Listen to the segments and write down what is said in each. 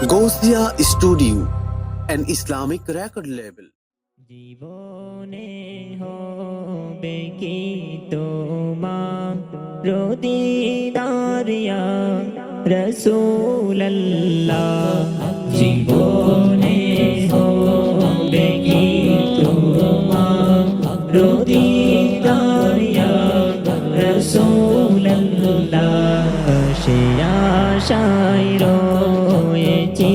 Gausia Studio, an Islamic record label. জীবনে হবে কি তোমার রদিদারিয়া রসুল্লাহ জীবনে হবে কি তোমার রদিদারিয়া রসুল্লাহ সে আশায় রয়েছি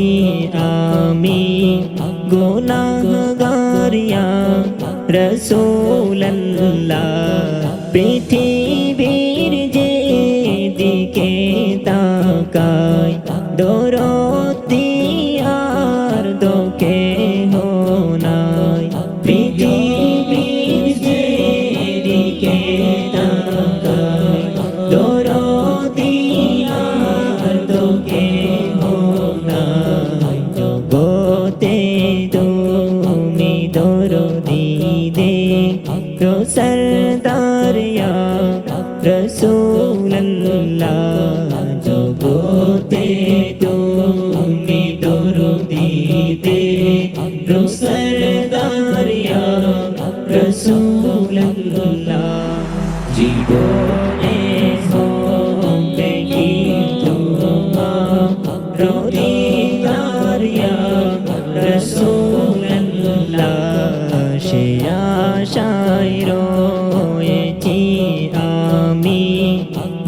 আমি গুনাহগারিয়া রসুল্লাহ পৃথিবীর যে দিকে তাকায় দরদি দরদি দে সরদারিয়া রসুল্লাহ জগতে তুমি দরদি দে সরদারিয়া রসুল্লাহ জীবনে হবে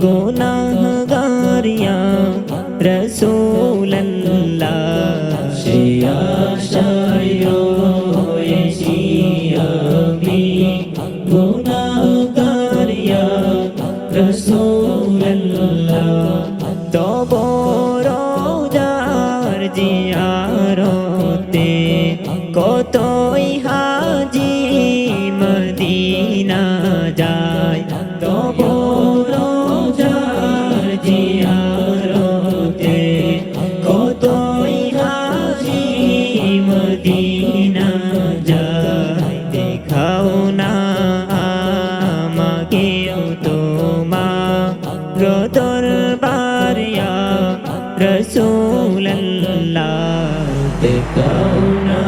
গুনাহগারিয়া রসুল্লাহ সে আশায় রয়েছি আমি গুনাহগারিয়া রসুল্লাহ তব রোজার জিয়ারতে কতই হাজি মদিনা যায় দরবারিয়া রসুল্লাহ দেখাও না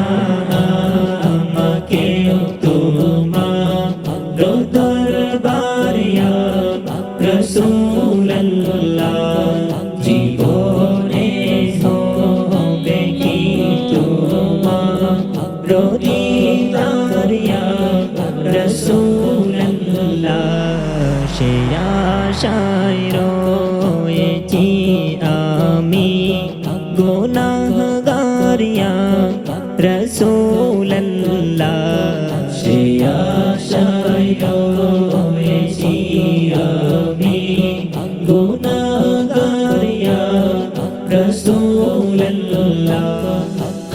আমাকেও তোমার দরবারিয়া রসুল্লাহ জীবনে হবে কি তোমার রদিদারিয়া রসুল্লাহ সে আশায় রয়েছি আমি। গুনাহগারিয়া রসুল্লাহ সে আশায় রয়েছি আমি। গুনাহগারিয়া রসুল্লাহ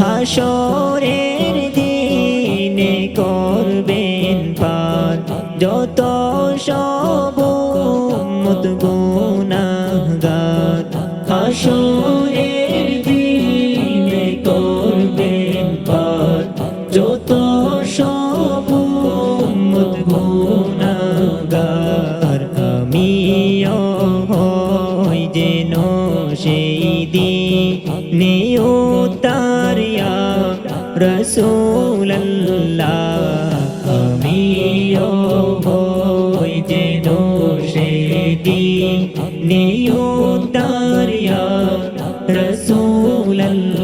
হাসরের দিনে করবেন পার যত সব দিনে উতারিয়া রসুল্লাহ আমিও হই যেন সেই দিনে উতারিয়া রসুল্লাহ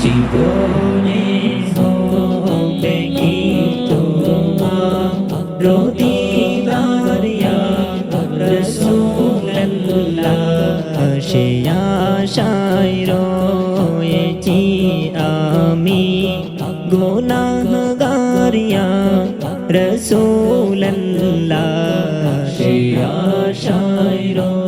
জীবনে হবে আশায় রয়েছি আমি গুনাহগারিয়া রসুল্লাহ সে আশায় রয়েছি